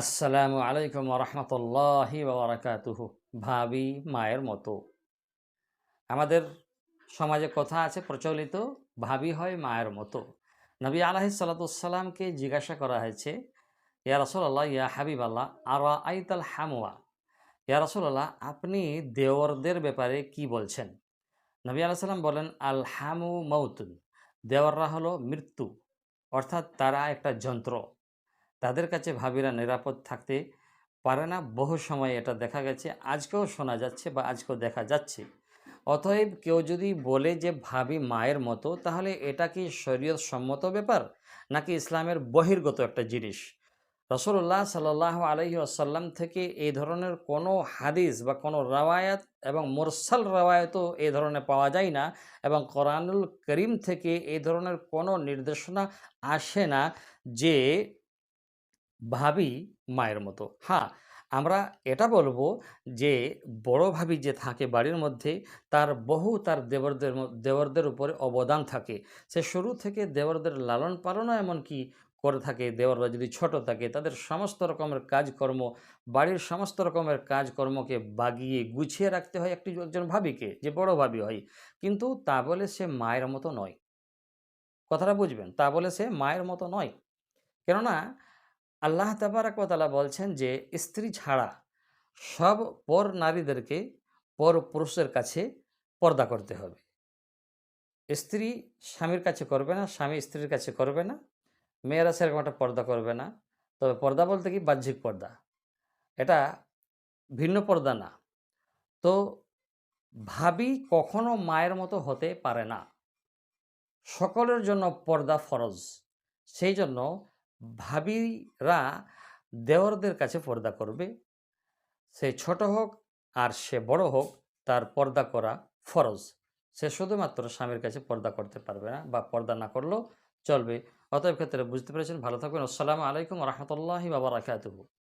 আসসালামু আলাইকুম রহমতুল্লাহি বারাকাতুহু। ভাবি, মায়ের মতো। আমাদের সমাজে কথা আছে প্রচলিত, ভাবি হয় মায়ের মতো। নবী আলাহি সাল্লাতুসাল্লামকে জিজ্ঞাসা করা হয়েছে, ইয়া রসুল্লাহ ইয়া হাবিব আল্লাহ আর আইতাল হামুয়া ইয়া রসুল্লাহ আপনি দেওরদের ব্যাপারে কি বলছেন? নবী আলাহ সাল্লাম বলেন, আল হামু মৌতুন দেওয়াররা হলো মৃত্যু, অর্থাৎ তারা একটা যন্ত্র। তাদের কাছে ভাবিরা নিরাপদ থাকতে পারে না। বহু সময় এটা দেখা গেছে, আজকেও শোনা যাচ্ছে বা আজকেও দেখা যাচ্ছে। অতএব কেউ যদি বলে যে ভাবি মায়ের মতো, তাহলে এটা কি শরীয়ত সম্মত ব্যাপার? নাকি ইসলামের বহির্গত একটা জিনিস? রসুল্লাহ সাল্লাহ আলহি আসাল্লাম থেকে এই ধরনের কোনো হাদিস বা কোনো রাওয়ায়াত এবং মোরসাল রাওয়ায়তও এই ধরনের পাওয়া যায় না এবং কোরআনুল করিম থেকে এই ধরনের কোনো নির্দেশনা আসে না যে ভাবি মায়ের মতো। হ্যাঁ আমরা এটা বলব যে, বড় ভাবি যে থাকে বাড়ির মধ্যে, তার বহু তার দেবরদের দেবরদের উপরে অবদান থাকে। সে শুরু থেকে দেবরদের লালন পালনও এমনকি করে থাকে। দেওররা যদি ছোট থাকে, তাদের সমস্ত রকমের কাজকর্ম, বাড়ির সমস্ত রকমের কাজকর্মকে বাগিয়ে গুছিয়ে রাখতে হয় একটি একজন ভাবিকে, যে বড় ভাবি হয়। কিন্তু তা বলে সে মায়ের মতো নয়। কথাটা বুঝবেন? তা বলে সে মায়ের মতো নয়। কেননা আল্লাহ তাবারাকতালা বলছেন যে, স্ত্রী ছাড়া সব পর নারীদেরকে পর পুরুষের কাছে পর্দা করতে হবে। স্ত্রী স্বামীর কাছে করবে না, স্বামী স্ত্রীর কাছে করবে না, মেয়েরা সেরকম একটা পর্দা করবে না। তবে পর্দা বলতে কি? বাহ্যিক পর্দা। এটা ভিন্ন পর্দা না। তো ভাবি কখনো মায়ের মতো হতে পারে না। সকলের জন্য পর্দা ফরজ। সেই জন্য ভাবিরা দেওরদের কাছে পর্দা করবে। সে ছোট হোক আর সে বড় হোক, তার পর্দা করা ফরজ। সে শুধুমাত্র স্বামীর কাছে পর্দা করতে পারবে না বা পর্দা না করলেও চলবে। অতএব ক্ষেত্রে বুঝতে পেরেছেন? ভালো থাকবেন। আসসালামু আলাইকুম রহমতুল্লাহি বাবা রাখাতুহু